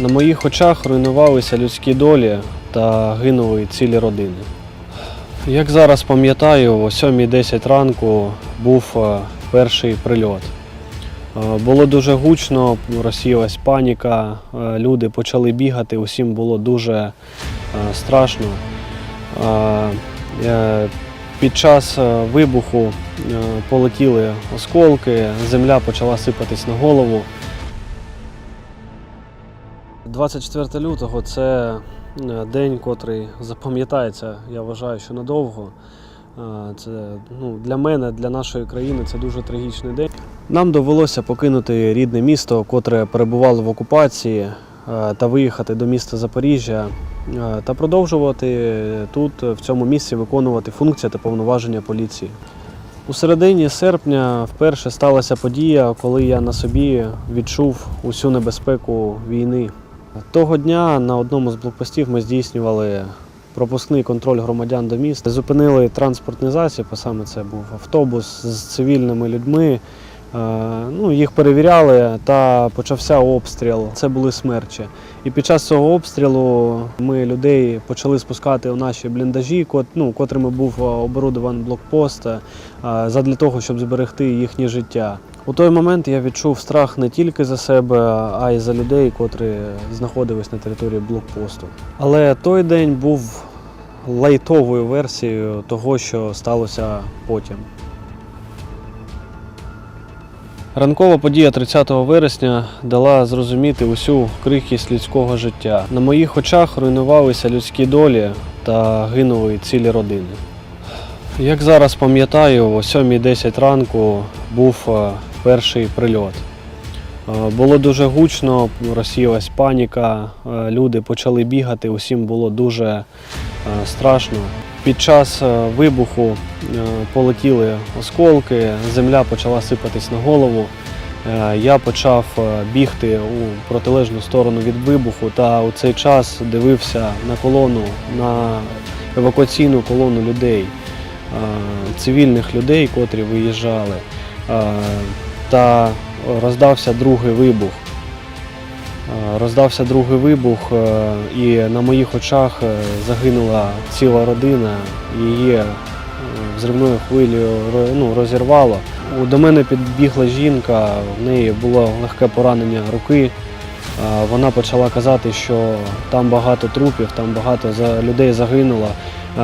На моїх очах руйнувалися людські долі та гинули цілі родини. Як зараз пам'ятаю, о 7.10 ранку був е, перший прильот. Е, Було дуже гучно, розсіялась паніка, е, люди почали бігати, усім було дуже страшно. Під час вибуху полетіли осколки, земля почала сипатись на голову. 24 лютого це е, день, котрий запам'ятається, я вважаю, що надовго. Е, Це ну, для мене, для нашої країни це дуже трагічний день. Нам довелося покинути рідне місто, котре перебувало в окупації, е, та виїхати до міста Запоріжжя та продовжувати тут, в цьому місці, виконувати функції та повноваження поліції. У середині серпня вперше сталася подія, коли я на собі відчув усю небезпеку війни. Того дня на одному з блокпостів ми здійснювали пропускний контроль громадян до міста. Зупинили транспортний засіб, а саме це був автобус з цивільними людьми. Е, Ну, їх перевіряли та почався обстріл. Це були смерчі. І під час цього обстрілу ми людей почали спускати у наші бліндажі, кот- ну, котрими був е, оборудований блокпост, е, задля того, щоб зберегти їхнє життя. У той момент я відчув страх не тільки за себе, а й за людей, котрі знаходились на території блокпосту. Але той день був лайтовою версією того, що сталося потім. Ранкова подія 30 вересня дала зрозуміти усю крихкість людського життя. На моїх очах руйнувалися людські долі та гинули цілі родини. Як зараз пам'ятаю, о 7.10 ранку був е, перший прильот. Е, Було дуже гучно, розсіялась паніка, е, люди почали бігати, усім було дуже е, страшно. Під час вибуху полетіли осколки, земля почала сипатись на голову. Я почав бігти у протилежну сторону від вибуху та у цей час дивився на колону, на евакуаційну колону людей, цивільних людей, котрі виїжджали. Е, Та роздався другий вибух. Е, Роздався другий вибух, е, і на моїх очах е, загинула ціла родина. Її е, взривною хвилею ну, розірвало. До мене підбігла жінка, в неї було легке поранення руки. Вона почала казати, що там багато трупів, там багато людей загинуло.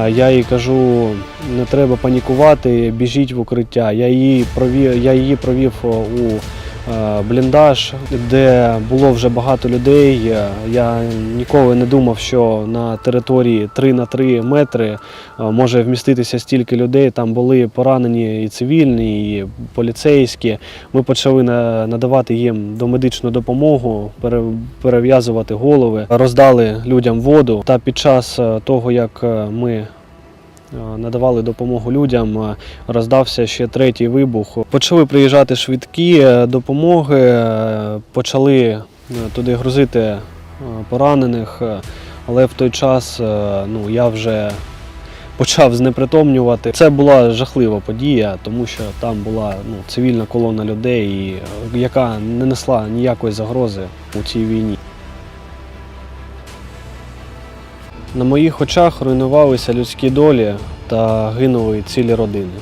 Я їй кажу, не треба панікувати, біжіть в укриття. Я її провів, я її провів у бліндаж, де було вже багато людей. Е, Я ніколи не думав, що на території 3 на 3 метри е, може вміститися стільки людей. Там були поранені і цивільні, і поліцейські. Ми почали надавати їм домедичну допомогу, перев'язувати голови, роздали людям воду. Та під час е, того, як е, ми е, надавали допомогу людям, е, роздався ще третій вибух. Почали приїжджати швидкі е, допомоги, е, почали е, туди грузити е, поранених, е, але в той час е, ну, я вже почав знепритомнювати. Це була жахлива подія, тому що там була ну, цивільна колона людей, е, яка не несла ніякої загрози у цій війні. На моїх очах руйнувалися людські долі та гинули цілі родини.